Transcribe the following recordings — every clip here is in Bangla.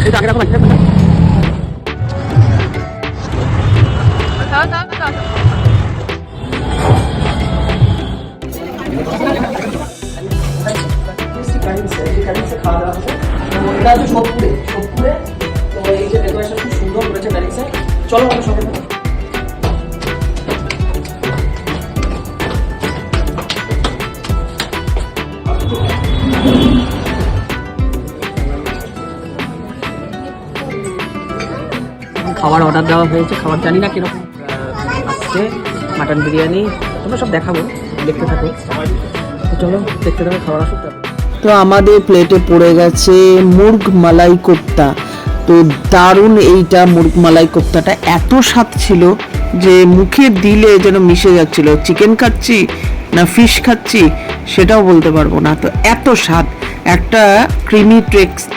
এটা আগে রাখো খাওয়া দাওয়া হচ্ছে সোদপুরে তো এই যে ডেকোরেশন খুব সুন্দর করেছে চলো আমরা সঙ্গে খাবার অর্ডার দেওয়া হয়েছে, খাবার জানি না কীরকম আসছে মাটন বিরিয়ানি, তোমরা সব দেখাবো, দেখতে থাকো। চলো, দেখতে থাকো, খাবার আসুক তো আমাদের প্লেটে পড়ে গেছে মুরগ মালাই কোপ্তা। তো দারুণ এইটা মুরগ মালাই কোপ্তাটা। এত স্বাদ ছিল যে মুখে দিলে যেন মিশে যাচ্ছিল। চিকেন খাচ্ছি না ফিশ খাচ্ছি সেটাও বলতে পারব না। তো এত স্বাদ। একটা ক্রিমি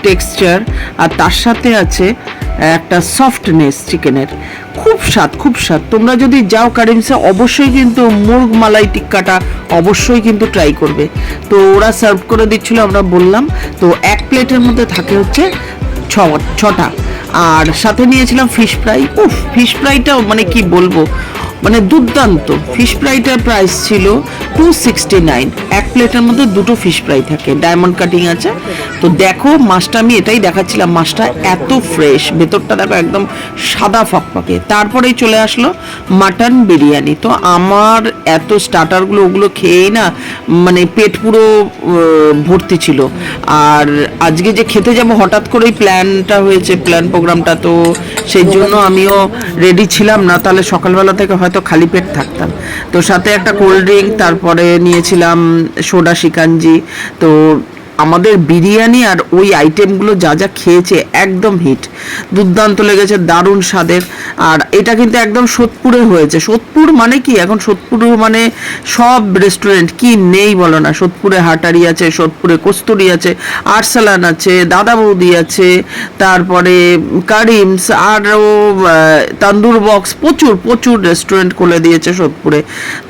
টেক্সচার আর তার সাথে আছে একটা সফটনেস চিকেনের খুব স্বাদ খুব স্বাদ। তোমরা যদি যাও কারিমসে অবশ্যই কিন্তু মুরগ মালাই টিক্কাটা অবশ্যই কিন্তু ট্রাই করবে। তো ওরা সার্ভ করে দিচ্ছিল, আমরা বললাম, তো এক প্লেটের মধ্যে থাকে হচ্ছে ছটা। আর সাথে নিয়েছিলাম ফিশ ফ্রাই উফ ফিশ ফ্রাইটাও মানে কি বলব? মানে দুর্দান্ত। ফিশ ফ্রাইটার প্রাইস ছিল টু সিক্সটি নাইন এক প্লেটের মধ্যে দুটো ফিশ ফ্রাই থাকে। ডায়মন্ড কাটিং আছে। তো দেখো, মাছটা আমি এটাই দেখাচ্ছিলাম। মাছটা এত ফ্রেশ ভেতরটা দেখো একদম সাদা ফকফকে। তারপরেই চলে আসলো মাটন বিরিয়ানি। তো আমার এত স্টার্টারগুলো ওগুলো খেয়েই না মানে পেট পুরো ভর্তি ছিল। আর আজকে যে খেতে যাব, হঠাৎ করেই প্ল্যানটা হয়েছে প্ল্যান প্রোগ্রামটা তো সেই জন্য আমিও রেডি ছিলাম না। তাহলে সকালবেলা থেকে হয়তো খালি পেট থাকতাম। তো সাথে একটা কোল্ড ড্রিঙ্ক তারপরে নিয়েছিলাম সোডা শিকাঞ্জি। তো আমাদের বিরিয়ানি আর ওই আইটেমগুলো যা যা খেয়েছে একদম হিট দুর্দান্ত লেগেছে, দারুণ স্বাদের। আর এটা কিন্তু একদম সোদপুরে হয়েছে। সোদপুর মানে কি? এখন সোদপুর মানে সব রেস্টুরেন্ট কি নেই বলো না। সোদপুরে হাটারি আছে, সোদপুরে কস্তুরি আছে, আরসালান আছে, দাদা বৌদি আছে, তারপরে কারিমস, আরও তান্দুর বক্স, প্রচুর প্রচুর রেস্টুরেন্ট খুলে দিয়েছে সোদপুরে।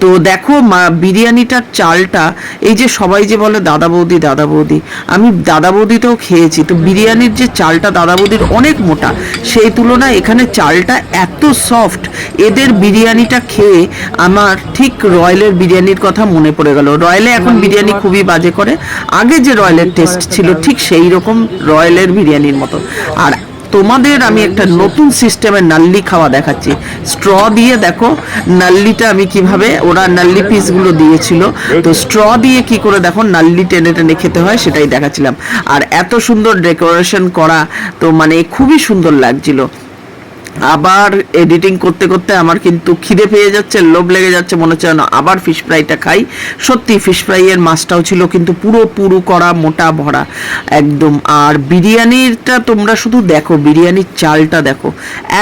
তো দেখো, মা, বিরিয়ানিটার চালটা, এই যে সবাই যে বলে দাদা বৌদি দাদা বৌদি, আমি দাদা বৌদিতেও খেয়েছি। তো বিরিয়ানির যে চালটা দাদা বৌদির অনেক মোটা, সেই তুলনায় এখানে চালটা এত সফট এদের বিরিয়ানিটা খেয়ে আমার ঠিক রয়্যালের বিরিয়ানির কথা মনে পড়ে গেল। রয়্যালে এখন বিরিয়ানি খুবই বাজে করে। আগে যে রয়্যালের টেস্ট ছিল ঠিক সেই রকম রয়্যালের বিরিয়ানির মতো। আর তোমাদের আমি একটা নতুন সিস্টেমে নাল্লি খাওয়া দেখাচ্ছি। স্ট্র দিয়ে দেখো, নাল্লিটা আমি কীভাবে, ওরা নাল্লি পিসগুলো দিয়েছিল। তো স্ট্র দিয়ে কি করে দেখো, নাল্লি টেনে টেনে খেতে হয় সেটাই দেখাচ্ছিলাম। আর এত সুন্দর ডেকোরেশন করা, তো মানে খুবই সুন্দর লাগছিল। আবার এডিটিং করতে করতে আমার কিন্তু খিদে পেয়ে যাচ্ছে, লোভ লেগে যাচ্ছে, মনে হচ্ছে আবার ফিশ ফ্রাইটা খাই। সত্যি ফিশ ফ্রাইয়ের মাছটাও ছিল কিন্তু পুরো পুরো করা, মোটা ভরা, একদম। আর বিরিয়ানিটা তোমরা শুধু দেখো, বিরিয়ানির চালটা দেখো।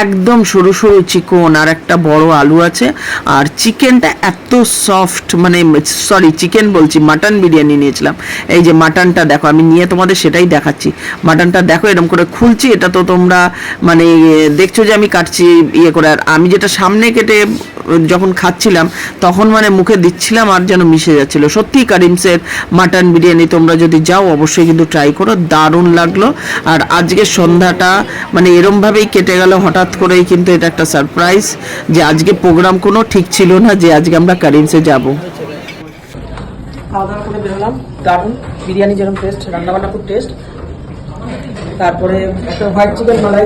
একদম সরু সরু চিকন আর একটা বড় আলু আছে। আর চিকেনটা এত সফট মানে সরি চিকেন বলছি মাটন বিরিয়ানি নিয়েছিলাম। এই যে মাটনটা দেখো, আমি নিয়ে তোমাদের সেটাই দেখাচ্ছি। মাটনটা দেখো এরকম করে খুলছি, এটা তো তোমরা মানে দেখছ যে আমি কাটছি ইয়ে করে। আর আমি যেটা সামনে কেটে যখন খাচ্ছিলাম, তখন মানে মুখে দিচ্ছিলাম আর যেন মিশে যাচ্ছিল। সত্যি কারিমসের মাটন বিরিয়ানি তোমরা যদি যাও, অবশ্যই কিন্তু ট্রাই করো। দারুণ লাগল। আর আজকের সন্ধ্যাটা মানে এরমভাবেই কেটে গেল, হঠাৎ করেই কিন্তু এটা একটা সারপ্রাইজ যে আজকে প্রোগ্রাম কোনো ঠিক ছিল না যে আজকে আমরা কারিমসে যাব। খাওয়া দাওয়া করে বেরোলাম। দারুণ। বিরিয়ানি যেরকম টেস্ট রান্নাবান্না খুব টেস্ট তারপরে হোয়াইট চিকেন মালাই।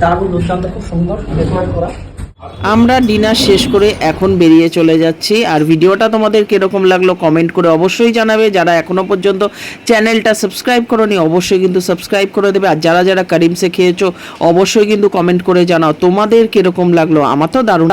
দারুণ দুর্দান্ত, খুব সুন্দর করা। আমরা ডিনার শেষ করে এখন বেরিয়ে চলে যাচ্ছি। আর ভিডিওটা তোমাদের কীরকম লাগল কমেন্ট করে অবশ্যই জানাবে। যারা এখনও পর্যন্ত চ্যানেলটা সাবস্ক্রাইব করোনি, অবশ্যই কিন্তু সাবস্ক্রাইব করে দেবে। আর যারা যারা কারিমসে খেয়েছো, অবশ্যই কিন্তু কমেন্ট করে জানাও। তোমাদের কীরকম লাগল? আমার তো দারুণ